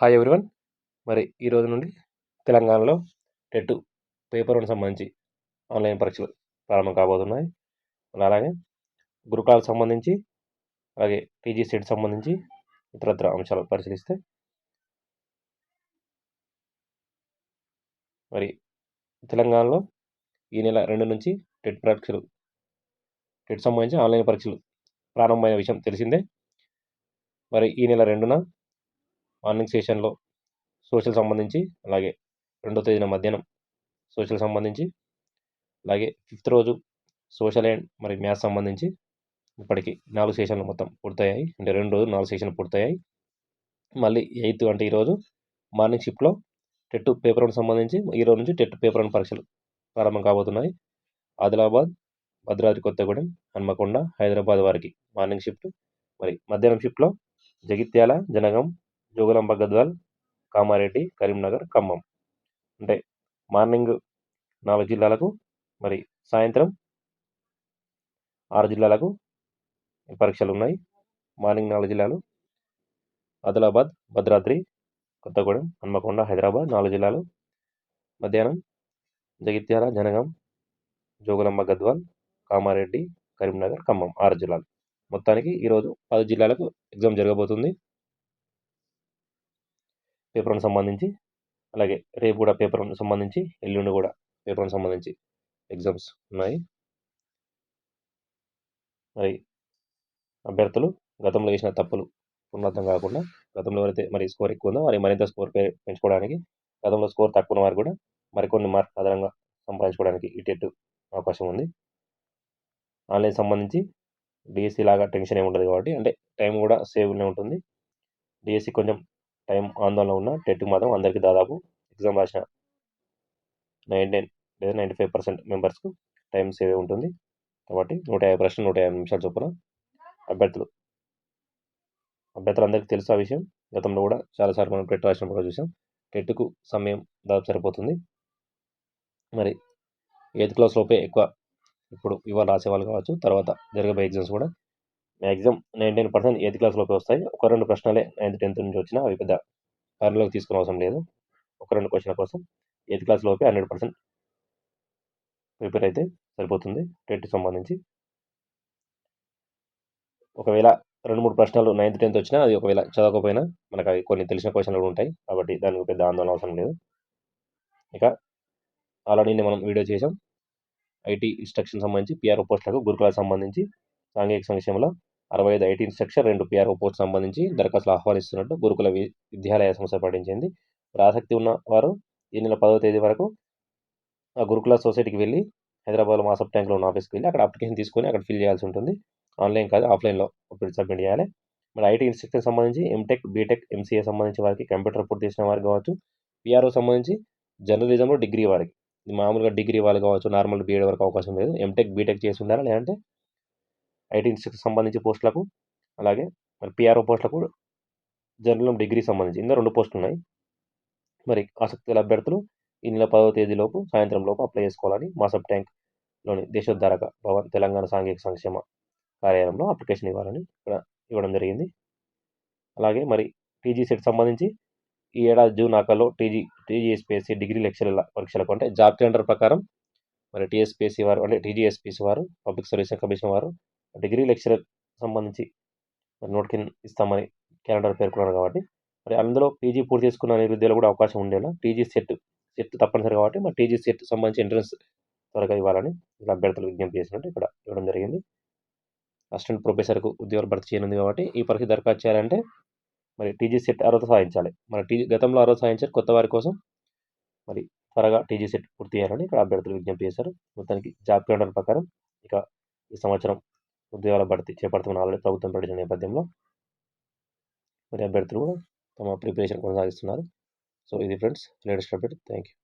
Hi everyone మరి ఈ రోజు నుండి తెలంగాణలో టెట్ పేపర్ వన్ సంబంధించి ఆన్లైన్ పరీక్షలు ప్రారంభం కాబోతున్నాయి. మరి అలాగే గురుకులాలకు సంబంధించి అలాగే టీజీ సెట్ సంబంధించి ఇతరత్ర అంశాలు పరిశీలిస్తే మరి తెలంగాణలో ఈ నెల రెండు నుంచి టెట్ పరీక్షలు టెట్ సంబంధించి ఆన్లైన్ పరీక్షలు ప్రారంభమైన విషయం తెలిసిందే. మరి ఈ నెల రెండున మార్నింగ్ సెషన్లో సోషల్ సంబంధించి అలాగే రెండో తేదీన మధ్యాహ్నం సోషల్ సంబంధించి అలాగే ఫిఫ్త్ రోజు సోషల్ అండ్ మరి మ్యాథ్స్ సంబంధించి ఇప్పటికి నాలుగు సెషన్లు మొత్తం పూర్తయ్యాయి. అంటే రెండు రోజులు నాలుగు సెషన్లు పూర్తయ్యాయి. మళ్ళీ ఎయిత్ అంటే ఈరోజు మార్నింగ్ షిఫ్ట్లో టెట్ పేపర్ వన్ సంబంధించి ఈరోజు నుంచి టెట్ పేపర్ వన్ పరీక్షలు ప్రారంభం కాబోతున్నాయి. ఆదిలాబాద్ భద్రాద్రి కొత్తగూడెం హన్మకొండ హైదరాబాద్ వారికి మార్నింగ్ షిఫ్ట్ మరి మధ్యాహ్నం షిఫ్ట్లో జగిత్యాల జనగం జోగులాంబ గద్వాల్ కామారెడ్డి కరీంనగర్ ఖమ్మం. అంటే మార్నింగ్ నాలుగు జిల్లాలకు మరి సాయంత్రం ఆరు జిల్లాలకు పరీక్షలు ఉన్నాయి. మార్నింగ్ నాలుగు జిల్లాలు ఆదిలాబాద్ భద్రాద్రి కొత్తగూడెం హన్మకొండ హైదరాబాద్ నాలుగు జిల్లాలు. మధ్యాహ్నం జగిత్యాల జనగం జోగులాంబ గద్వాల్ కామారెడ్డి కరీంనగర్ ఖమ్మం ఆరు జిల్లాలు. మొత్తానికి ఈరోజు పది జిల్లాలకు ఎగ్జామ్ జరగబోతుంది. పేపర్ను సంబంధించి అలాగే రేపు కూడా పేపర్ సంబంధించి ఎల్లుండి కూడా పేపర్ను సంబంధించి ఎగ్జామ్స్ ఉన్నాయి. మరి అభ్యర్థులు గతంలో చేసిన తప్పులు పునరుద్ధం కాకుండా గతంలో ఎవరైతే మరి స్కోర్ ఎక్కువ ఉందో మరి మరింత స్కోర్ పెంచుకోవడానికి గతంలో స్కోర్ తక్కువ ఉన్న వారు కూడా మరికొన్ని మార్క్ అదనంగా సంపాదించుకోవడానికి ఈ అవకాశం ఉంది. ఆన్లైన్ సంబంధించి డిఎస్సి లాగా టెన్షన్ ఏమి ఉండదు కాబట్టి అంటే టైం కూడా సేవ్నే ఉంటుంది. డిఎస్సి కొంచెం టైం ఆందోళన ఉన్న టెట్కి మాత్రం అందరికీ దాదాపు ఎగ్జామ్ రాసిన నైంటీ లేదా నైంటీ ఫైవ్ పర్సెంట్ మెంబర్స్కు టైం సేవ్ ఉంటుంది. కాబట్టి నూట యాభై ప్రశ్నలు నూట యాభై నిమిషాలు చొప్పున అభ్యర్థులు. అభ్యర్థులందరికీ తెలుసు ఆ విషయం. గతంలో కూడా చాలాసార్లు మనం టెట్ రాసినప్పుడు చూసాం. టెట్కు సమయం దాదాపు సరిపోతుంది. మరి ఎయిత్ క్లాస్ లోపే ఎక్కువ ఇప్పుడు ఇవాళ రాసేవాళ్ళు కావచ్చు. తర్వాత జరగబోయే ఎగ్జామ్స్ కూడా మ్యాక్సిమం నైంటీన్ పర్సెంట్ ఎయిత్ క్లాస్లోకి వస్తాయి. ఒక రెండు ప్రశ్నలే నైన్త్ టెన్త్ నుంచి వచ్చినా అవి పెద్ద పరిలోకి తీసుకునే అవసరం లేదు. ఒక రెండు క్వశ్చన్ల కోసం ఎయిత్ క్లాస్లోపే హండ్రెడ్ పర్సెంట్ ప్రిపేర్ అయితే సరిపోతుంది. టెట్ సంబంధించి. ఒకవేళ రెండు మూడు ప్రశ్నలు నైన్త్ టెన్త్ వచ్చినా అది ఒకవేళ చదవకపోయినా మనకు అవి కొన్ని తెలిసిన క్వశ్చన్లు ఉంటాయి. కాబట్టి దానికి పెద్ద ఆందోళన అవసరం లేదు. ఇక ఆల్రెడీ మనం వీడియో చేసాం ఐటీ ఇన్స్ట్రక్షన్ సంబంధించి పిఆర్ఓ పోస్టులకు గురుకులకు సంబంధించి సాంఘిక సంక్షేమంలో అరవై ఐదు ఐటీ ఇన్స్ట్రక్షన్ రెండు పిఆర్ఓ పోస్ట్ సంబంధించి దరఖాస్తులు ఆహ్వానిస్తున్నట్టు గురుకుల విద్యాలయ సంస్థ ప్రకటించింది. ఆసక్తి ఉన్న వారు ఈ నెల పదవ తేదీ వరకు ఆ గురుకుల సొసైటీకి వెళ్ళి హైదరాబాద్లో మాసప్ ట్యాంక్లో ఉన్న ఆఫీస్కి వెళ్ళి అక్కడ అప్లికేషన్ తీసుకొని అక్కడ ఫిల్ చేయాల్సి ఉంటుంది. ఆన్లైన్ కాదు ఆఫ్లైన్లో సబ్మిట్ చేయాలి. మరి ఐటీ ఇన్స్ట్రక్షన్ సంబంధించి ఎంటెక్ బీటెక్ ఎంసీఏ సంబంధించి వారికి కంప్యూటర్ పూర్తి చేసిన వారికి కావచ్చు పిఆర్ఓ సంబంధించి జర్నలిజంలో డిగ్రీ వారికి. మామూలుగా డిగ్రీ వాళ్ళు కావచ్చు నార్మల్ బీఎడ్ వరకు అవకాశం లేదు. ఎంటెక్ బీటెక్ చేసి ఉండాలి లేదంటే ఐటీ ఇన్స్టిట్యూట్కి సంబంధించి పోస్టులకు అలాగే మరి పిఆర్ఓ పోస్టులకు జనరల్ డిగ్రీ సంబంధించి ఇందులో రెండు పోస్టులు ఉన్నాయి. మరి ఆసక్తి గల అభ్యర్థులు ఈ నెల పదవ తేదీలోపు సాయంత్రం లోపు అప్లై చేసుకోవాలని మాసబ్ ట్యాంక్లోని దేశోద్ధారక భవన్ తెలంగాణ సాంఘిక సంక్షేమ కార్యాలయంలో అప్లికేషన్ ఇవ్వాలని ఇక్కడ ఇవ్వడం జరిగింది. అలాగే మరి టీజీ సెట్ సంబంధించి ఈ ఏడాది జూన్ ఆకల్లో టీజీ టీజీఎస్పీఎస్సీ డిగ్రీ లెక్చరర్ల పరీక్షలకు అంటే జాబ్ క్యాలెండర్ ప్రకారం మరి టీఎస్పీఎస్సీ వారు అంటే టీజీఎస్పీఎస్సీ వారు పబ్లిక్ సర్వీస్ కమిషన్ వారు డిగ్రీ లెక్చరర్ సంబంధించి నోటికి ఇస్తామని క్యాలెండర్ పేర్కొన్నారు కాబట్టి మరి అందులో పీజీ పూర్తి చేసుకున్న నిరుద్యోగులు కూడా అవకాశం ఉండేలా టీజీ సెట్ సెట్ తప్పనిసరి కాబట్టి మరి టీజీ సెట్ సంబంధించి ఎంట్రన్స్ త్వరగా ఇవ్వాలని ఇలా అభ్యర్థులు విజ్ఞప్తి చేసినట్టు ఇక్కడ ఇవ్వడం జరిగింది. అసిస్టెంట్ ప్రొఫెసర్కు ఉద్యోగాలు భర్తీ చేయనుంది కాబట్టి ఈ పరిస్థితి దరఖాస్తు చేయాలంటే మరి టీజీ సెట్ అర్హత సాధించాలి. మరి టీజీ గతంలో అర్హత సాధించారు కొత్త వారి కోసం మరి త్వరగా టీజీ సెట్ పూర్తి చేయాలని ఇక్కడ అభ్యర్థులు విజ్ఞప్తి చేశారు. మొత్తానికి జాబ్ క్యాలెండర్ ప్రకారం ఇక ఈ సంవత్సరం ఉద్యోగాల భర్తీ చేపడుతున్న ఆల్రెడీ ప్రభుత్వం ప్రకటించిన నేపథ్యంలో మరి అభ్యర్థులు కూడా తమ ప్రిపరేషన్ కొనసాగిస్తున్నారు. సో ఇది friends latest update. Thank you